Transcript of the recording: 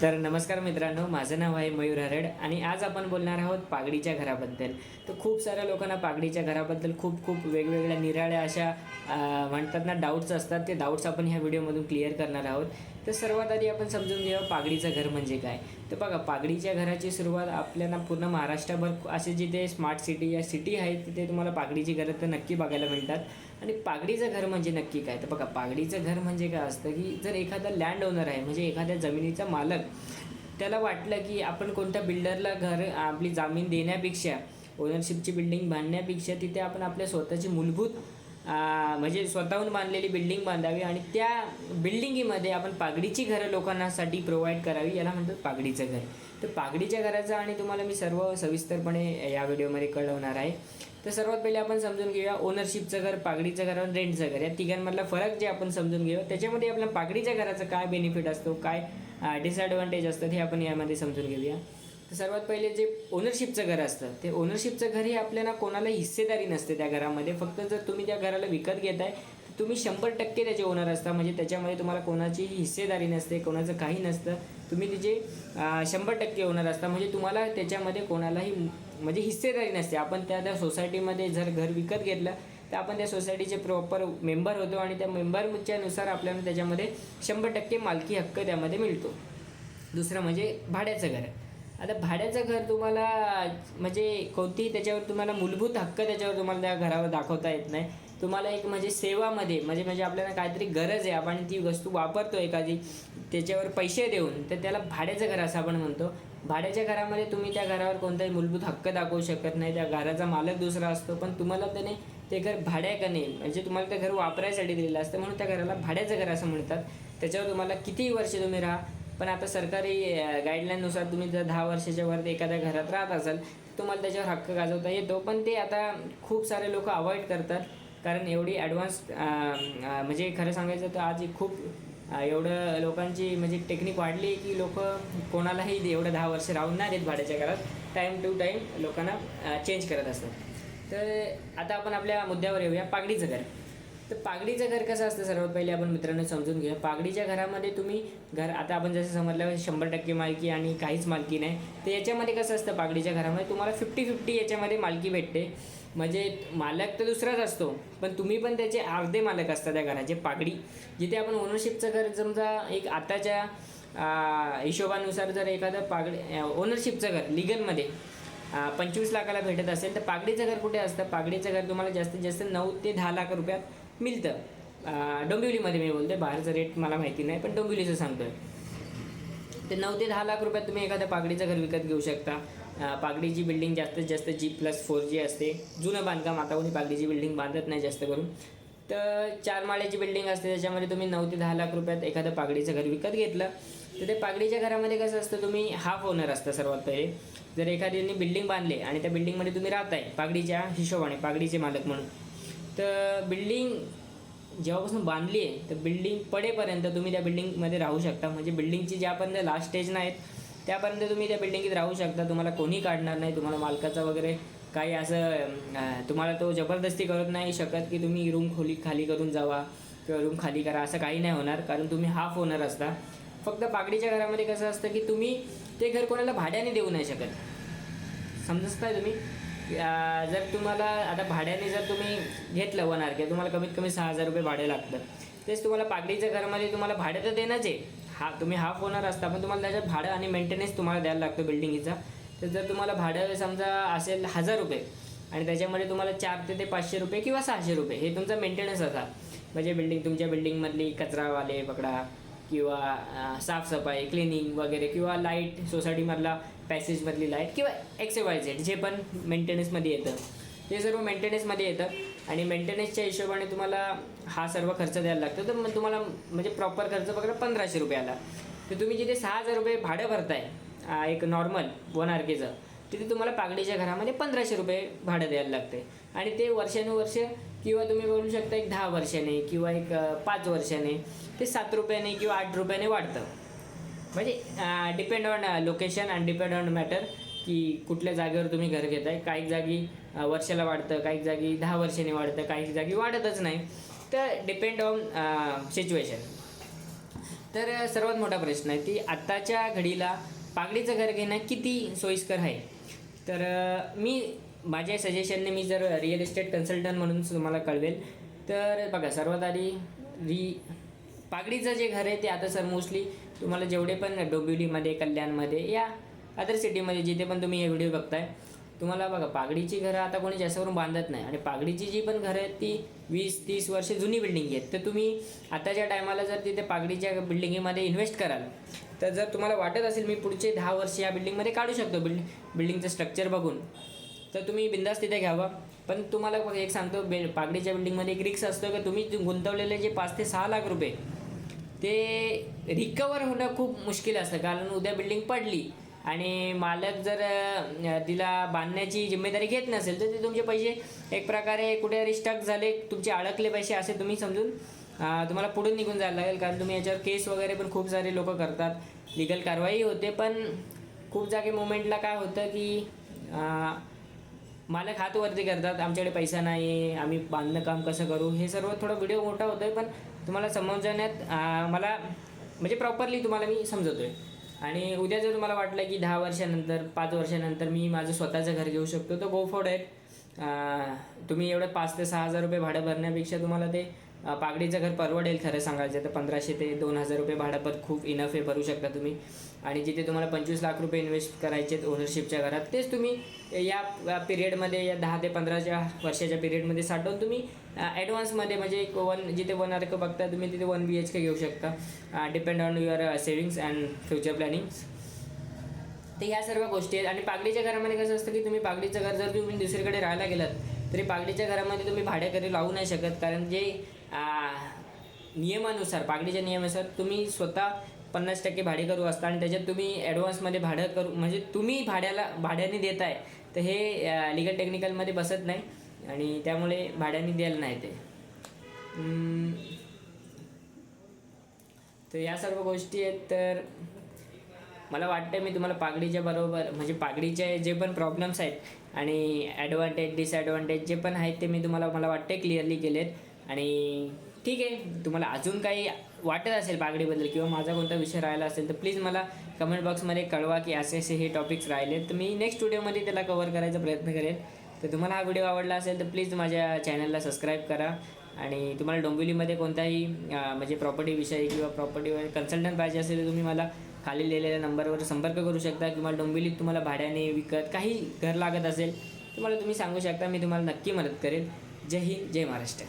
तर नमस्कार मित्रांनो माझं नाव आहे मयूर हरड आणि आज आपण बोलणार आहोत पागडीच्या घराबद्दल. तर खूप साऱ्या लोकांना पागडीच्या घराबद्दल खूप खूप वेगवेगळ्या निराळ्या अशा म्हणतात ना डाऊट्स असतात. ते डाऊट्स आपण ह्या व्हिडिओमधून क्लिअर करणार आहोत. तर सर्वात आधी आपण समजून घेऊया पागडीचं घर म्हणजे काय. तर बघा पागडीच्या घराची सुरुवात आपल्याला पूर्ण महाराष्ट्रभर असे जिथे स्मार्ट सिटी या सिटी आहेत तिथे तुम्हाला पागडीची घरं तर नक्की बघायला मिळतात. आणि पागडीचं घर म्हणजे नक्की काय? तर बघा पागडीचं घर म्हणजे काय असतं की जर एखादा लँड ओनर आहे म्हणजे एखाद्या जमिनीचा मालक त्याला वाटलं की आपण कोणत्या बिल्डरला घर आपली जमीन देण्यापेक्षा ओनरशिपची बिल्डिंग बांधण्यापेक्षा तिथे आपण आपल्या स्वतःची मूलभूत म्हणजे स्वतःहून बांधलेली बिल्डिंग बांधावी आणि त्या बिल्डिंगीमध्ये आपण पागडीची घरं लोकांनासाठी प्रोव्हाइड करावी याला म्हणतात पागडीचं घर. तर पागडीच्या घराचं आणि तुम्हाला मी सर्व सविस्तरपणे या व्हिडिओमध्ये कळवणार आहे. तर सर्वात पहिले आपण समजून घेऊया ओनरशिपचं घर पागडीचं घर आणि रेंटचं घर. या तिघांमधला फरक जे आपण समजून घेऊया त्याच्यामध्ये आपल्या पागडीच्या घराचं काय बेनिफिट असतो काय डिसएडव्हान्टेज असतं हे आपण यामध्ये समजून घेऊया. तर सर्वात पहिले जे ओनरशिपचं घर असतं ते ओनरशिपचं घर हे आपल्याला कोणाला हिस्सेदारी नसते त्या घरामध्ये. फक्त जर तुम्ही त्या घराला विकत घेताय तर तुम्ही शंभर टक्के त्याचे ओनर असता. म्हणजे त्याच्यामध्ये तुम्हाला कोणाची हिस्सेदारी नसते कोणाचं काही नसतं. तुम्ही तिचे शंभर टक्के ओनर असता. म्हणजे तुम्हाला त्याच्यामध्ये कोणालाही म्हणजे हिस्सेदारी नसते. आपण त्या त्या सोसायटीमध्ये जर घर विकत घेतलं तर आपण त्या सोसायटीचे प्रॉपर मेंबर होतो आणि त्या मेंबरच्यानुसार आपल्याला त्याच्यामध्ये शंभर टक्के मालकी हक्क त्यामध्ये मिळतो. दुसरं म्हणजे भाड्याचं घर. आता भाड्याचं घर तुम्हाला म्हणजे कोणतीही त्याच्यावर तुम्हाला मूलभूत हक्क त्याच्यावर तुम्हाला त्या घरावर दाखवता येत नाही. तुम्हाला एक म्हणजे सेवामध्ये म्हणजे म्हणजे आपल्याला काहीतरी गरज आहे आपण ती वस्तू वापरतो एखादी त्याच्यावर पैसे देऊन तर त्याला भाड्याचं घर असं आपण म्हणतो. भाड्याच्या घरामध्ये तुम्ही त्या घरावर कोणताही मूलभूत हक्क दाखवू शकत नाही त्या घराचा मालक दुसरा असतो पण तुम्हाला त्याने ते घर भाड्याकने म्हणजे तुम्हाला ते घर वापरायसाठी दिलेलं असतं म्हणून त्या घराला भाड्याचं घर असं म्हणतात. त्याच्यावर तुम्हाला कितीही वर्ष तुम्ही राहा पण आता सरकारी गाईडलाईननुसार तुम्ही जर दहा वर्षाच्या वरती एखाद्या घरात राहत असाल तुम्हाला त्याच्यावर हक्क गाजवता येतो. पण ते आता खूप सारे लोक अवॉइड करतात. कारण एवढी ॲडव्हान्स म्हणजे खरं सांगायचं तर आज खूप एवढं लोकांची म्हणजे टेक्निक वाढली की लोक कोणालाही एवढं दहा वर्ष राहून नाही देत भाड्याच्या घरात. टाईम टू टाईम लोकांना चेंज करत असतात. तर आता आपण आपल्या मुद्द्यावर येऊया. पागडीचं घर. तर पागडीचं घर कसं असतं सर्वात पहिले आपण मित्रांनो समजून घेऊया. पागडीच्या घरामध्ये तुम्ही घर आता आपण जसं समजलं शंभर टक्के मालकी आणि काहीच मालकी नाही. तर याच्यामध्ये कसं असतं पागडीच्या घरामध्ये? तुम्हाला फिफ्टी फिफ्टी याच्यामध्ये मालकी भेटते. म्हणजे मालक तर दुसराच असतो पण तुम्ही पण त्याचे अर्धे मालक असतात त्या घराचे पागडी. जिथे आपण ओनरशिपचं घर समजा एक आताच्या हिशोबानुसार जर एखादं पागडी ओनरशिपचं घर लिगलमध्ये पंचवीस लाखाला भेटत असेल तर पागडीचं घर कुठे असतं? पागडीचं घर तुम्हाला जास्तीत जास्त नऊ ते दहा लाख रुपयात मिळतं. डोंबिवलीमध्ये मी बोलते बाहेरचं रेट मला माहिती नाही पण डोंबिवलीचं सांगतोय. ते नऊ ते दहा लाख रुपयात तुम्ही एखादं पागडीचं घर विकत घेऊ शकता. पागडीची बिल्डिंग जास्तीत जास्त जी प्लस फोर जी असते. जुनं बांधकाम आता कोणी पागडीची बिल्डिंग बांधत नाही जास्त करून. तर चार माळ्याची बिल्डिंग असते त्याच्यामध्ये तुम्ही नऊ ते दहा लाख रुपयात एखादं पागडीचं घर विकत घेतलं. तर ते पागडीच्या घरामध्ये कसं असतं तुम्ही हाफ ओनर असतं सर्वात पहिले. जर एखाद्याने बिल्डिंग बांधले आणि त्या बिल्डिंगमध्ये तुम्ही राहताय पागडीच्या हिशोबाने पागडीचे मालक म्हणून. तर बिल्डिंग जेव्हापासून बांधली आहे तर बिल्डिंग पडेपर्यंत तुम्ही त्या बिल्डिंगमध्ये राहू शकता. म्हणजे बिल्डिंगची ज्यापर्यंत लास्ट स्टेज नाहीत त्यापर्यंत तुम्ही त्या बिल्डिंगीत राहू शकता. तुम्हाला कोणी काढणार नाही तुम्हाला मालकाचा वगैरे काही असं तुम्हाला तो जबरदस्ती करत नाही शकत की तुम्ही रूम खोली खाली करून जावा किंवा रूम खाली करा असं काही नाही होणार. कारण तुम्ही हाफ ओनर असता. फक्त पागडीच्या घरामध्ये कसं असतं की तुम्ही ते घर कोणाला भाड्याने देऊ नाही शकत. समजताय तुम्ही? जर तुम्हाला आता भाड्याने जर तुम्ही घेतलं वन आर के तुम्हाला कमीत कमी सहा हजार रुपये भाडे लागतं तेच तुम्हाला पागडीच्या घरामध्ये तुम्हाला भाडं तर देणंच आहे. हा तुम्ही हाफ ओनर असता पण तुम्हाला त्याच्यात भाडं आणि मेंटेनन्स तुम्हाला द्यायला लागतो बिल्डिंगीचा तर जर तुम्हाला भाडं समजा असेल हजार रुपये आणि त्याच्यामध्ये तुम्हाला चार ते ते पाचशे रुपये किंवा सहाशे रुपये हे तुमचा मेंटेनन्स असा म्हणजे बिल्डिंग तुमच्या बिल्डिंगमधली कचरावाले पकडा किंवा साफसफाई क्लिनिंग वगैरे किंवा लाइट सोसायटीमधला पॅसेजमधली लाइट किंवा एक्स वाय झेड जे पण मेंटेनन्समध्ये येतं. ते सर्व मेंटेनन्समध्ये येतं. आणि मेंटेनन्सच्या हिशोबाने तुम्हाला हा सर्व खर्च द्यायला लागतो. तर मग तुम्हाला म्हणजे प्रॉपर खर्च बघा पंधराशे रुपये आला तर तुम्ही जिथे सहा हजार रुपये भाडं भरताय एक नॉर्मल वन आर केचं तिथे तुम्हाला पागडीच्या घरामध्ये पंधराशे रुपये भाडं द्यायला लागते आणि ते वर्षानुवर्ष किंवा तुम्ही बोलू शकता एक दहा वर्षाने किंवा एक पाच वर्षाने. ते सात रुपयाने किंवा आठ रुपयाने वाढतं. म्हणजे depend on location and depend on matter की कुठल्या जागेवर तुम्ही घर घेताय. काही जागी वर्षाला वाढतं काही जागी दहा वर्षाने वाढतं काही जागी वाढतच नाही. तर डिपेंड ऑन सिच्युएशन तर सर्वात मोठा प्रश्न आहे की आत्ताच्या घडीला पागडीचं घर घेणं किती सोयीस्कर आहे? तर मी माझ्या सजेशनने मी जर रिअल इस्टेट कन्सल्टंट म्हणून तुम्हाला कळवेल तर बघा सर्वात आधी री पागडीचं जे घर आहे ते आता सर मोस्टली तुम्हाला जेवढे पण डोंबिवलीमध्ये कल्याणमध्ये या अदर सिटीमध्ये जिथे पण तुम्ही हे व्हिडिओ बघताय तुम्हाला बघा पागडीची घरं आता कोणी जास्त करून बांधत नाही. आणि पागडीची जी पण घरं आहेत ती वीस तीस वर्ष जुनी बिल्डिंग आहेत. तर तुम्ही आताच्या टायमाला जर तिथे पागडीच्या बिल्डिंगमध्ये इन्व्हेस्ट कराल तर जर तुम्हाला वाटत असेल मी पुढचे दहा वर्ष या बिल्डिंगमध्ये काढू शकतो. बिल्ड बिल्डिंगचं स्ट्रक्चर बघून. तर तुम्ही बिंदास तिथे घ्यावा. पण तुम्हाला एक सांगतो बे पागडीच्या बिल्डिंगमध्ये एक रिक्स असतो की तुम्ही गुंतवलेले जे पाच ते सहा लाख रुपये ते रिकवर होणं खूप मुश्किल असतं. कारण उद्या बिल्डिंग पडली आणि मालक जर तिला बांधण्याची जिम्मेदारी घेत नसेल तर ते तुमचे पैसे एक प्रकारे कुठे रिस्टक झाले तुमचे अडकले पैसे असे तुम्ही समजून तुम्हाला पुढून निघून जायला लागेल. कारण तुम्ही याच्यावर केस वगैरे पण खूप सारे लोक करतात. लिगल कारवाई होते पण खूप जागे मुवमेंटला काय होतं की मालक हात वरती करतात आमच्याकडे पैसा नाही आम्ही बांधणं काम कसं करू? हे सर्व थोडं व्हिडिओ मोठा होतो आहे पण तुम्हाला समजवण्यात मला म्हणजे प्रॉपरली तुम्हाला मी समजवतो आहे आणि उद्या जर तुम्हाला वाटलं की दहा वर्षानंतर पाच वर्षानंतर मी माझं स्वतःचं घर घेऊ शकतो तर गो फॉर इट तुम्ही एवढं पाच ते सहा हजार रुपये भाडं भरण्यापेक्षा तुम्हाला ते पागडीचं घर परवडेल खरं सांगायचं तर पंधराशे ते दोन हजार रुपये भाडापत खूप इनफ आहे भरू शकता तुम्ही. आणि जिथे तुम्हाला पंचवीस लाख रुपये इन्व्हेस्ट करायचे ओनरशिपच्या घरात तेच तुम्ही या पिरियडमध्ये या दहा ते पंधराच्या वर्षाच्या पिरियडमध्ये साठवून तुम्ही ॲडव्हान्समध्ये म्हणजे एक वन जिथे वन आर बघता तुम्ही तिथे वन बी एच के घेऊ शकता. Depend on your savings and future plannings तर ह्या सर्व गोष्टी आहेत. आणि पागडीच्या घरामध्ये कसं असतं की तुम्ही पागडीचं घर जर तुम्ही दुसरीकडे राहायला गेलात तरी पागडीच्या घरामध्ये तुम्ही भाडेकरी लावू नाही शकत. कारण जे नियमानुसार पागडीच्या नियमानुसार तुम्ही स्वतः पन्नास टक्के भाडे करू असता आणि त्याच्यात तुम्ही ॲडव्हान्समध्ये भाडं करू म्हणजे तुम्ही भाड्याला भाड्याने देत आहे तर हे लिगल टेक्निकलमध्ये बसत नाही आणि त्यामुळे भाड्याने द्यायला नाही ते. तर या सर्व गोष्टी आहेत तर मला वाटतं मी तुम्हाला पागडीच्या बरोबर म्हणजे पागडीचे जे पण प्रॉब्लेम्स आहेत आणि ॲडव्हान्टेज डिसॲडव्हान्टेज जे पण आहेत ते मी तुम्हाला मला वाटते क्लिअरली केलेत. आणि ठीक आहे तुम्हाला अजून काही वाटत असेल पागडीबद्दल किंवा माझा कोणता विषय राहिला असेल तर प्लीज मला कमेंट बॉक्समध्ये कळवा की असे असे हे टॉपिक्स राहिले. तर मी नेक्स्ट व्हिडिओमध्ये त्याला कवर करायचा प्रयत्न करेन तर तुम्हाला हा व्हिडिओ आवडला असेल तर प्लीज माझ्या चॅनलला सबस्क्राईब करा. आणि तुम्हाला डोंबिवलीमध्ये कोणताही म्हणजे म्हणजे प्रॉपर्टीविषयी किंवा प्रॉपर्टीवर कन्सल्टंट पाहिजे असेल तर तुम्ही मला खाली लिहिलेल्या नंबरवर संपर्क करू शकता. किंवा डोंबिवलीत तुम्हाला भाड्याने विकत काही घर लागत असेल तर मला तुम्ही सांगू शकता. मी तुम्हाला नक्की मदत करेल. जय हिंद जय महाराष्ट्र.